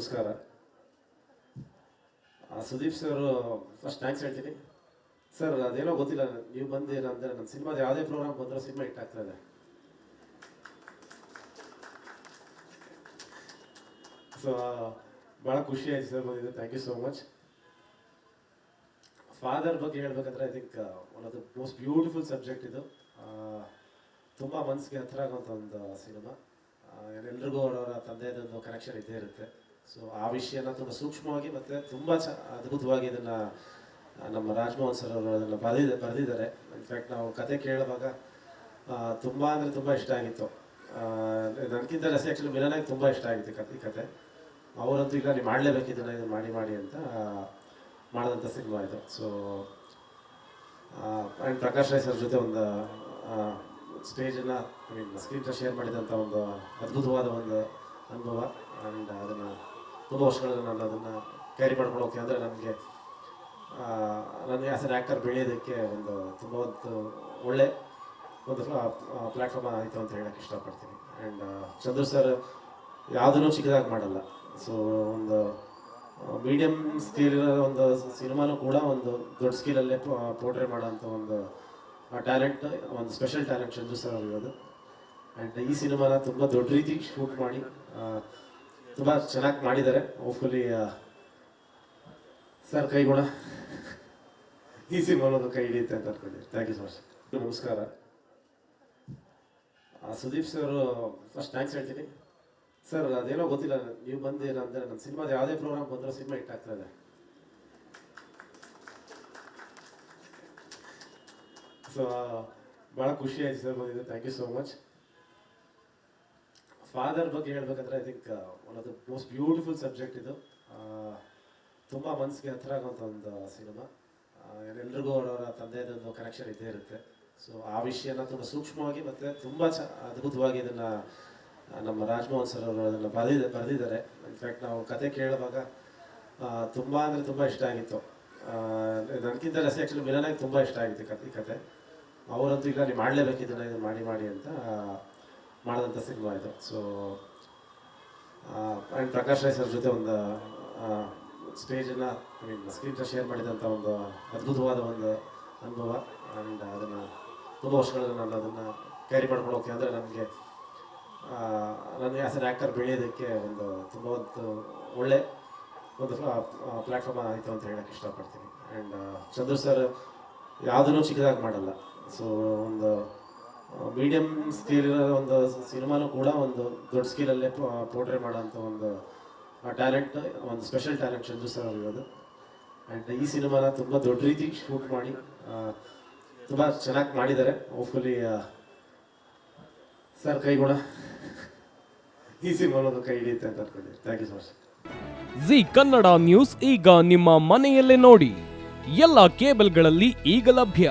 ನಮಸ್ಕಾರ. Sudeep sir first thanks ಹೇಳ್ತೀನಿ. Sir ಅದೇನೋ ಗೊತ್ತಿಲ್ಲ, ನೀವು ಬಂದಿರ ಅಂದರೆ ನನ್ನ ಸಿನಿಮಾದ ಯಾವುದೇ ಪ್ರೋಗ್ರಾಮ್ ಬಂದರೂ ಸಿನಿಮಾ ಹಿಟ್ ಆಗ್ತಾ ಇದೆ. ಸೊ ಭಾಳ ಖುಷಿ ಆಯ್ತು ಸರ್ ಬಂದಿದ್ದು. Thank you so much father ಬಗ್ಗೆ ಹೇಳ್ಬೇಕಂದ್ರೆ I think one of the most beautiful subject ಇದು. ತುಂಬ ಮನಸ್ಸಿಗೆ ಹತ್ರ ಆಗುವಂಥ ಒಂದು ಸಿನಿಮಾ. ಎಲ್ರಿಗೂ ಅವರವರ ತಂದೆಯದೊಂದು ಕನೆಕ್ಷನ್ ಇದ್ದೇ ಇರುತ್ತೆ. ಸೊ ಆ ವಿಷಯನ ತುಂಬ ಸೂಕ್ಷ್ಮವಾಗಿ ಮತ್ತು ತುಂಬ ಚ ಅದ್ಭುತವಾಗಿ ಇದನ್ನು ನಮ್ಮ ರಾಜ್ಮೋಹನ್ ಸರ್ ಅವರು ಅದನ್ನು ಬರೆದಿದ್ದ ಬರೆದಿದ್ದಾರೆ. ಇನ್ಫ್ಯಾಕ್ಟ್ ನಾವು ಕತೆ ಕೇಳುವಾಗ ತುಂಬ ಅಂದರೆ ತುಂಬ ಇಷ್ಟ ಆಗಿತ್ತು. ನನಗಿಂತ ರಸಿ ಆ್ಯಕ್ಚುಲಿ ಮಿಲನಾಗಿ ತುಂಬ ಇಷ್ಟ ಆಗಿತ್ತು ಕತೆ ಕತೆ. ಅವರಂತೂ ಇಲ್ಲ, ನೀವು ಮಾಡಲೇಬೇಕು ಇದನ್ನು ಮಾಡಿ ಮಾಡಿ ಅಂತ ಮಾಡಿದಂಥ ಸಿನಿಮಾ ಇದು. So and Prakash Rai sir ಜೊತೆ ಒಂದು ಸ್ಟೇಜನ್ನು ಐ ಮೀನ್ ಸ್ಕ್ರೀನ್ ಶೇರ್ ಮಾಡಿದಂಥ ಒಂದು ಅದ್ಭುತವಾದ ಒಂದು ಅನುಭವ. ಆ್ಯಂಡ್ ಅದನ್ನು ತುಂಬ ವರ್ಷಗಳಲ್ಲಿ ನಾನು ಅದನ್ನು ಕ್ಯಾರಿ ಮಾಡ್ಕೊಂಡು ಅಂದರೆ ನನಗೆ ನನಗೆ ಆ್ಯಸ್ ಅನ್ ಆ್ಯಕ್ಟರ್ ಬೆಳೆಯೋದಕ್ಕೆ ಒಂದು ತುಂಬ ಒಂದು ಒಳ್ಳೆ ಒಂದು ಪ್ಲ್ಯಾಟ್ಫಾರ್ಮ್ ಆಯಿತು ಅಂತ ಹೇಳಕ್ಕೆ ಇಷ್ಟಪಡ್ತೀನಿ. ಆ್ಯಂಡ್ ಚಂದ್ರು ಸರ್ ಯಾವುದನ್ನು ಚಿಕ್ಕದಾಗಿ ಮಾಡಲ್ಲ. ಸೊ ಒಂದು ಮೀಡಿಯಮ್ ಸ್ಕೇಲ್ ಒಂದು ಸಿನಿಮಾನು ಕೂಡ ಒಂದು ದೊಡ್ಡ ಸ್ಕೇಲಲ್ಲೇ ಪೋರ್ಟ್ರೇ ಮಾಡೋಂಥ ಒಂದು ಟ್ಯಾಲೆಂಟ್ ಒಂದು ಸ್ಪೆಷಲ್ ಟ್ಯಾಲೆಂಟ್ ಚಂದ್ರು ಸರ್ ಅವರಿರೋದು ಆ್ಯಂಡ್ ಈ ಸಿನಿಮಾನ ತುಂಬ ದೊಡ್ಡ ರೀತಿ ಶೂಟ್ ಮಾಡಿ ತುಂಬ ಚೆನ್ನಾಗಿ ಮಾಡಿದ್ದಾರೆ. ಹೋಪ್ಫುಲಿ ಸರ್ ಕೈಗುಣ ಈ ಬರೋದು ಕೈ ಹಿಡಿಯುತ್ತೆ ಅಂತ ಅನ್ಕೊಂಡಿದ್ದೀನಿ. ಥ್ಯಾಂಕ್ ಯು ಸೊ ಮಚ್ ನಮಸ್ಕಾರ. ಸುದೀಪ್ ಸರ್ ಫಸ್ಟ್ ಥ್ಯಾಂಕ್ಸ್ ಹೇಳ್ತೀನಿ. ಸರ್ ಅದೇನೋ ಗೊತ್ತಿಲ್ಲ. ನೀವು ಬಂದಿರ ನನ್ನ ಸಿನಿಮಾದ ಯಾವುದೇ ಪ್ರೋಗ್ರಾಮ್ ಬಂದರೂ ಸಿನಿಮಾ ಹಿಟ್ ಆಗ್ತಾ ಇದೆ. ಸೊ ಭಾಳ ಖುಷಿ ಆಯ್ತು ಸರ್ ಬಂದಿದ್ದೆ. Thank you so much father ಬಗ್ಗೆ ಹೇಳ್ಬೇಕಂದ್ರೆ I think one of the most beautiful subject ಇದು. ತುಂಬ ಮನಸ್ಸಿಗೆ ಹತ್ರ ಆಗುವಂಥ ಒಂದು ಸಿನಿಮಾ. ಎಲ್ರಿಗೂ ಅವರವರ ತಂದೆಯದೊಂದು ಕನೆಕ್ಷನ್ ಇದ್ದೇ ಇರುತ್ತೆ. ಸೊ ಆ ವಿಷಯನ ತುಂಬ ಸೂಕ್ಷ್ಮವಾಗಿ ಮತ್ತು ತುಂಬ ಚ, ಅದ್ಭುತವಾಗಿ ಇದನ್ನು ನಮ್ಮ ರಾಜ್ಮೋಹನ್ ಸರ್ ಅವರು ಅದನ್ನು ಬರೆದಿದ್ದ ಬರೆದಿದ್ದಾರೆ. ಇನ್ಫ್ಯಾಕ್ಟ್ ನಾವು ಕತೆ ಕೇಳುವಾಗ ತುಂಬ ಅಂದರೆ ತುಂಬ ಇಷ್ಟ ಆಗಿತ್ತು. ನನಗಿಂತ ರಸ ಆ್ಯಕ್ಚುಲಿ ಮಿಲನಾಗಿ ತುಂಬ ಇಷ್ಟ ಆಗಿತ್ತು ಕತೆ ಈ ಕತೆ ಅವರಂತೂ ಇಲ್ಲ, ನೀವು ಮಾಡಲೇಬೇಕು, ಇದನ್ನು ಇದನ್ನು ಮಾಡಿ ಮಾಡಿ ಅಂತ ಮಾಡಿದಂಥ ಸಿನಿಮಾ ಇದು. So and Prakash Rai sir ಜೊತೆ ಒಂದು ಸ್ಟೇಜನ್ನು ಐ ಮೀನ್ ಸ್ಕ್ರೀನ್ ಶೇರ್ ಮಾಡಿದಂಥ ಒಂದು ಅದ್ಭುತವಾದ ಒಂದು ಅನುಭವ. ಆ್ಯಂಡ್ ಅದನ್ನು ತುಂಬ ವರ್ಷಗಳಲ್ಲಿ ನಾನು ಅದನ್ನು ಕ್ಯಾರಿ ಹೋಗ್ತೀನಿ ಅಂದರೆ ನನಗೆ ನನಗೆ ಆ್ಯಸ್ ಅನ್ ಆ್ಯಕ್ಟರ್ ಬೆಳೆಯೋದಕ್ಕೆ ಒಂದು ತುಂಬ ಒಂದು ಒಳ್ಳೆ ಒಂದು ಪ್ಲ್ಯಾಟ್ಫಾರ್ಮ್ ಆಯಿತು ಅಂತ ಹೇಳೋಕ್ಕೆ ಇಷ್ಟಪಡ್ತೀನಿ. ಆ್ಯಂಡ್ ಚಂದ್ರು ಸರ್ ಯಾವುದನ್ನು ಚಿಕ್ಕದಾಗಿ ಮಾಡಲ್ಲ. ಸೊ ಒಂದು ಮೀಡಿಯಮ್ ಸ್ಕೇಲ್ ಒಂದು ಸಿನಿಮಾನು ಕೂಡ ಒಂದು ದೊಡ್ಡ ಸ್ಕೇಲಲ್ಲೇ ಪೋರ್ಟ್ರೇ ಮಾಡೋಂಥ ಒಂದು ಟ್ಯಾಲೆಂಟ್ ಒಂದು ಸ್ಪೆಷಲ್ ಟ್ಯಾಲೆಂಟ್ ಚಂದ್ರು ಸರ್ ಇರೋದು. ಆ್ಯಂಡ್ ಈ ಸಿನಿಮಾನ ತುಂಬ ದೊಡ್ಡ ರೀತಿ ಶೂಟ್ ಮಾಡಿ ತುಂಬ ಚೆನ್ನಾಗಿ ಮಾಡಿದ್ದಾರೆ. ಹೋಪ್ಫುಲಿ ಸರ್ ಕೈಗುಣ. ಈ ಸಿನಿಮಾನೊಂದು ಕೈ ಹಿಡಿಯುತ್ತೆ ಅಂತ ಅನ್ಕೊಂಡಿದ್ದೀನಿ. Thank you so much Zee Kannada news ಈಗ ನಿಮ್ಮ ಮನೆಯಲ್ಲೇ ನೋಡಿ. ಎಲ್ಲ ಕೇಬಲ್ಗಳಲ್ಲಿ ಈಗ ಲಭ್ಯ.